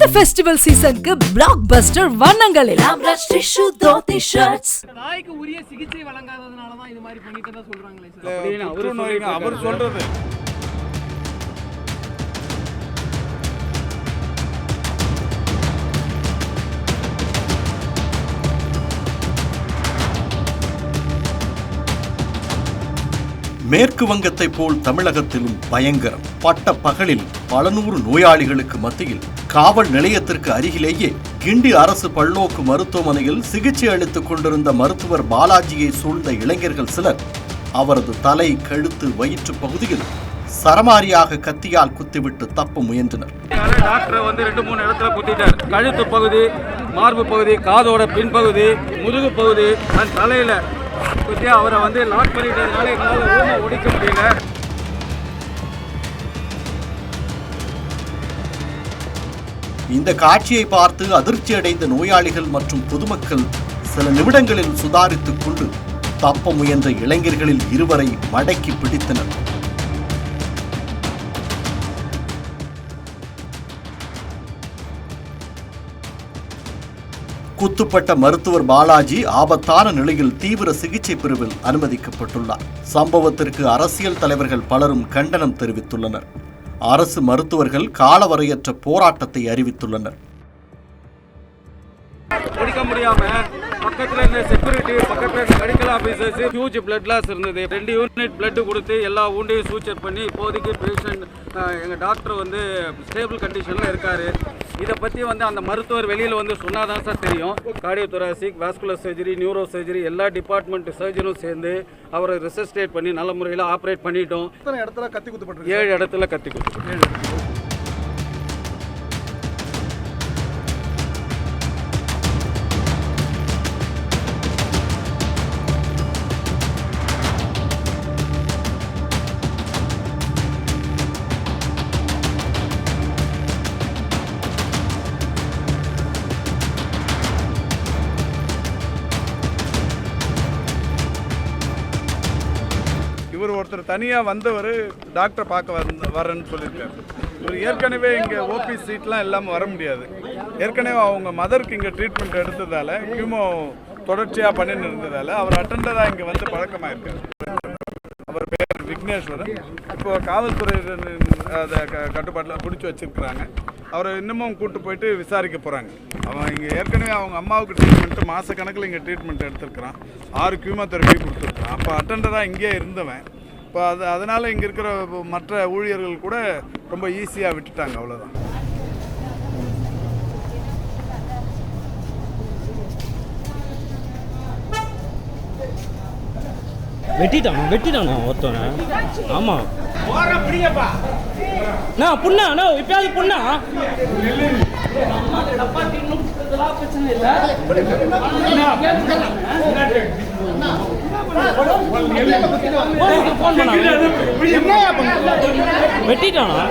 இந்த ஃபெஸ்டிவல் சீசனுக்கு பிளாக் பஸ்டர் வண்ணங்களில் தாய்க்கு உரிய சிகிச்சை வழங்காததுனால தான் இது மாதிரி பண்ணிட்டு தான் சொல்றாங்களே சார். அப்படின்னு அவரு நோய்ங்க அவர் சொல்றது. மேற்கு வங்கத்தை போல் தமிழகத்திலும் பயங்கரம். பட்ட பகலில் பல நூறு நோயாளிகளுக்கு மத்தியில் காவல் நிலையத்திற்கு அருகிலேயே கிண்டி அரசு பல்நோக்கு மருத்துவமனையில் சிகிச்சை அளித்துக் கொண்டிருந்த மருத்துவர் பாலாஜியை சூழ்ந்த இளைஞர்கள் சிலர் அவரது தலை கழுத்து வயிற்று பகுதியில் சரமாரியாக கத்தியால் குத்திவிட்டு தப்ப முயன்றனர். டாக்டரை வந்து ரெண்டு மூணு இடத்துல குத்திட்டார். கழுத்து பகுதி மார்பு பகுதி காதோட பின்பகுதி முதுகு பகுதி தலையில குத்தி அவரை வந்து லாக் பண்ணிட்டதுனால எங்களால் ஒடிக்க முடியல. இந்த காட்சியை பார்த்து அதிர்ச்சி அடைந்த நோயாளிகள் மற்றும் பொதுமக்கள் சில நிமிடங்களில் சுதாரித்துக் கொண்டு தப்ப முயன்ற இளைஞர்களில் இருவரை மடக்கி பிடித்தனர். குத்துப்பட்ட மருத்துவர் பாலாஜி ஆபத்தான நிலையில் தீவிர சிகிச்சை பிரிவில் அனுமதிக்கப்பட்டுள்ளார். சம்பவத்திற்கு அரசியல் தலைவர்கள் பலரும் கண்டனம் தெரிவித்துள்ளனர். அரசு மருத்துவர்கள் காலவரையற்ற போராட்டத்தை அறிவித்துள்ளனர். ஒடிக்க முடியாம பக்கத்துல இருந்த செக்யூரிட்டி பக்கத்துல இருந்த medical officers huge blood loss இருந்தது. ரெண்டு யூனிட் பிளட் கொடுத்து எல்லா ஊண்டையும் சூச்சர் பண்ணி இப்போதைக்கு பேஷண்ட் எங்க டாக்டர் வந்து ஸ்டேபிள் கண்டிஷன்ல இருக்காரு. இதை பத்தி வந்து அந்த மருத்துவர் வெளியில வந்து சொன்னாதான் சார் தெரியும். Cardiothoracic vascular surgery neuro surgery எல்லா டிபார்ட்மெண்ட் சர்ஜனும் சேர்ந்து அவரை ரெசஸ்டேட் பண்ணி நல்ல முறையில் ஆப்ரேட் பண்ணிட்டோம். இடத்துல கத்தி குத்துப்பட்டு ஏழு இடத்துல கத்தி கொடுத்துருக்கோம் ஒருத்தர் தனியாக வந்தவர் டாக்டரை பார்க்க வந்து வரேன்னு சொல்லியிருக்காரு. இவர் ஏற்கனவே இங்கே ஓபி சீட்லாம் இல்லாமல் வர முடியாது. ஏற்கனவே அவங்க மதருக்கு இங்கே ட்ரீட்மெண்ட் எடுத்ததால் கியூமோ தொடர்ச்சியாக பண்ணின்னு இருந்ததால் அவர் அட்டண்டராக இங்கே வந்து பழக்கமாயிருக்காரு. அவர் பேர் விக்னேஸ்வரன். இப்போ காவல்துறை அதை கட்டுப்பாட்டில் பிடிச்சி வச்சுருக்குறாங்க. அவரை இன்னமும் கூப்பிட்டு போயிட்டு விசாரிக்க போகிறாங்க அவன் இங்கே ஏற்கனவே அவங்க அம்மாவுக்கு ட்ரீட்மெண்ட்டு மாத கணக்கில் இங்கே ட்ரீட்மெண்ட் எடுத்துருக்கிறான். ஆறு கியூமோதெரப்பி கொடுத்துருக்கான் அப்போ அட்டண்டராக இங்கேயே இருந்தவன். இப்போ அது அதனால் இங்கே இருக்கிற மற்ற ஊழியர்கள் கூட ரொம்ப ஈஸியாக விட்டுட்டாங்க அவ்வளோதான் வெட்டிட்டான் வெட்டிட்டானா ஒருத்தவனை ஆமா. நான் புண்ணா அண்ணா இப்பயாவது புண்ணா? ஃபோன் பண்ணா வெட்டிட்டானா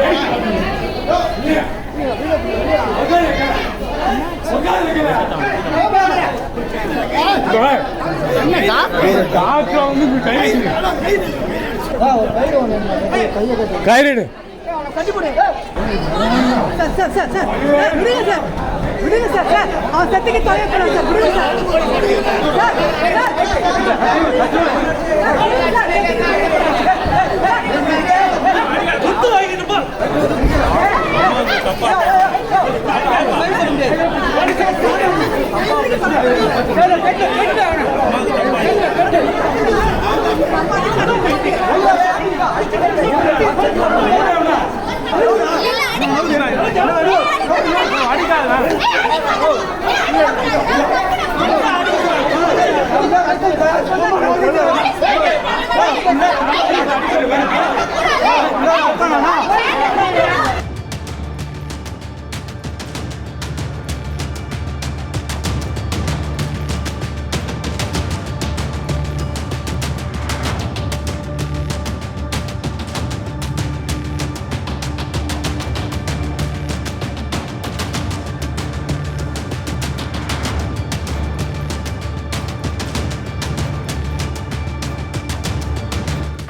கயிறு sir sir sir sir sir விடுங்க சார் சார் அவன் செத்துக்கு தொலைவிடலாம் சார் விடுங்க sir sir sir sir sir Yeah.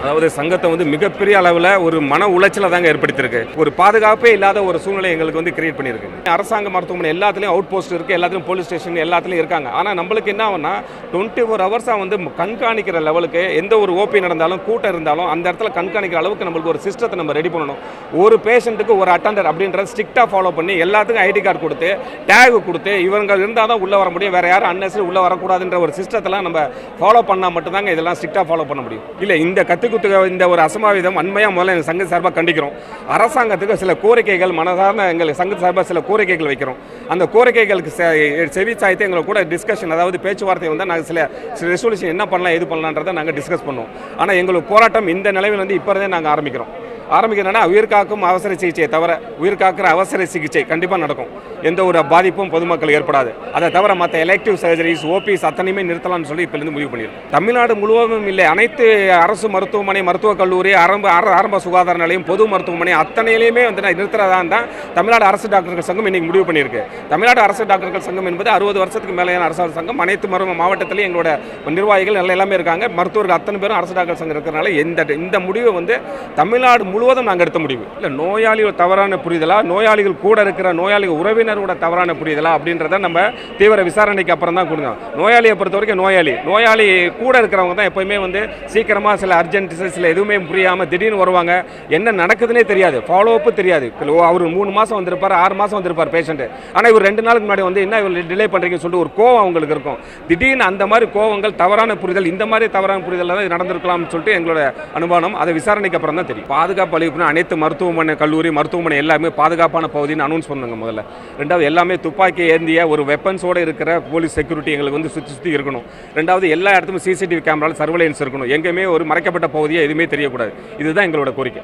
அதாவது சங்கத்தை வந்து மிகப்பெரிய அளவில் ஒரு மன உளைச்சலை தாங்க ஏற்படுத்தியிருக்கு. ஒரு பாதுகாப்பே இல்லாத ஒரு சூழ்நிலை எங்களுக்கு வந்து கிரியேட் பண்ணியிருக்கு. அரசாங்க மருத்துவமனை எல்லாத்துலேயும் அவுட் போஸ்ட் இருக்குது எல்லாத்துலையும் போலீஸ் ஸ்டேஷன் எல்லாத்துலேயும் இருக்காங்க. ஆனால் நம்மளுக்கு என்ன ஆகும்னா டுவெண்ட்டி ஃபோர் ஹவர்ஸாக வந்து கண்காணிக்கிற லெவலுக்கு எந்த ஒரு ஓபி நடந்தாலும் கூட்டம் இருந்தாலும் அந்த இடத்துல கண்காணிக்கிற அளவுக்கு நம்மளுக்கு ஒரு சிஸ்டத்தை நம்ம ரெடி பண்ணணும். ஒரு பேஷண்ட்டுக்கு ஒரு அட்டண்டர் அப்படின்ற ஸ்ட்ரிக்டாக ஃபாலோ பண்ணி எல்லாத்துக்கும் ஐடி கார்டு கொடுத்து டேக் கொடுத்து இவங்க இருந்தால் தான் உள்ளே வர முடியும். வேறு யாரும் அன்னசரி உள்ளே வரக்கூடாதுன்ற ஒரு சிஸ்டத்தெல்லாம் நம்ம ஃபாலோ பண்ணால் மட்டும்தாங்க இதெல்லாம் ஸ்ட்ரிக்டாக ஃபாலோ பண்ண முடியும். இல்லை இந்த கற்று கத்துக்குத்து இந்த ஒரு அசம்பாவிதம் அண்மையாக முதல்ல எங்கள் சங்க சார்பாக கண்டிக்கிறோம். அரசாங்கத்துக்கு சில கோரிக்கைகள் மனதார்ந்த எங்கள் சங்க சார்பாக சில கோரிக்கைகள் வைக்கிறோம். அந்த கோரிக்கைகளுக்கு செ- செவி சாய்த்து எங்களை கூட டிஸ்கஷன் அதாவது பேச்சுவார்த்தை வந்து நாங்கள் சில ரெசல்யூஷன் என்ன பண்ணலாம் எது பண்ணலான்றதை நாங்கள் டிஸ்கஸ் பண்ணுவோம். ஆனால் எங்களுக்கு போராட்டம் இந்த நிலையில் வந்து இப்போ இருந்தே நாங்கள் ஆரம்பிக்கிறோம். ஆரம்பிக்கிறதுனா உயிர் காக்கும் அவசர சிகிச்சையை தவிர உயிர் காக்கிற அவசர சிகிச்சை கண்டிப்பாக நடக்கும். எந்த ஒரு பாதிப்பும் பொதுமக்கள் ஏற்படாது. அதை தவிர மற்ற எலெக்டிவ் சர்ஜரிஸ் ஓபிஸ் அத்தனையுமே நிறுத்தலாம்னு சொல்லி இப்போலேருந்து முடிவு பண்ணியிருக்கோம் தமிழ்நாடு முழுவதும் இல்லை. அனைத்து அரசு மருத்துவமனை மருத்துவக் கல்லூரி ஆரம்ப ஆரம்ப சுகாதார நிலையம் பொது மருத்துவமனை அத்தனையிலையுமே வந்து நான் நிறுத்துறதா தான் தமிழ்நாடு அரசு டாக்டர்கள் சங்கம் இன்றைக்கி முடிவு பண்ணியிருக்கு. தமிழ்நாடு அரசு டாக்டர்கள் சங்கம் என்பது அறுபது வருஷத்துக்கு மேலேயான அரசு சங்கம். அனைத்து மரும மாவட்டத்திலையும் எங்களோட நிர்வாகிகள் எல்லாம் எல்லாமே இருக்காங்க. மருத்துவர்கள் அத்தனை பேரும் அரசு டாக்டர் சங்கம் இருக்கிறனால இந்த இந்த முடிவை வந்து தமிழ்நாடு முழுவதும் நாங்கள் எடுத்த முடிவு. இல்லை நோயாளிகள் தவறான புரிதலா நோயாளிகள் கூட இருக்கிற நோயாளிகள் உறவினரோட தவறான புரிதலா அப்படின்றத நம்ம தீவிர விசாரணைக்கு அப்புறம் தான் கொடுங்க. நோயாளியை பொறுத்த வரைக்கும் நோயாளி. நோயாளி கூட இருக்கிறவங்க தான் எப்போயுமே வந்து சீக்கிரமாக சில அர்ஜென்ட் சில எதுவுமே புரியாமல் திடீர்னு வருவாங்க. என்ன நடக்குதுன்னே தெரியாது. ஃபாலோ அப்பு தெரியாது. அவர் மூணு மாதம் வந்திருப்பார் ஆறு மாதம் வந்திருப்பார் பேஷண்ட்டு ஆனால் இவர் ரெண்டு நாளுக்கு முன்னாடி வந்து என்ன இவர் டிலே பண்ணுறீங்கன்னு சொல்லிட்டு ஒரு கோவம் அவங்களுக்கு இருக்கும். திடீர்னு அந்த மாதிரி கோவங்கள் தவறான புரிதல் இந்த மாதிரி தவறான புரிதல் தான் நடந்திருக்கலாம்னு சொல்லிட்டு எங்களோட அனுமானம் அதை விசாரணைக்கு அப்புறம் தான் தெரியும். பாதுகாப்பு அளிப்புனா அனைத்து மருத்துவமனை கல்லூரி மருத்துவமனை எல்லாமே பாதுகாப்பான பகுதின்னு அனௌன்ஸ் பண்ணுங்க முதல்ல. ரெண்டாவது எல்லாமே துப்பாக்கி ஏந்திய ஒரு வெப்பன்ஸோடு இருக்கிற போலீஸ் செக்யூரிட்டி எங்களுக்கு வந்து சுற்றி சுற்றி இருக்கணும். ரெண்டாவது எல்லா இடத்துலையும் சிசிடிவி கேமராவில் சர்வலைன்ஸ் இருக்கணும். எங்கேயுமே ஒரு மறைக்கப்பட்ட பகுதியை எதுவுமே தெரியக்கூடாது. இதுதான் எங்களோட கோரிக்கை.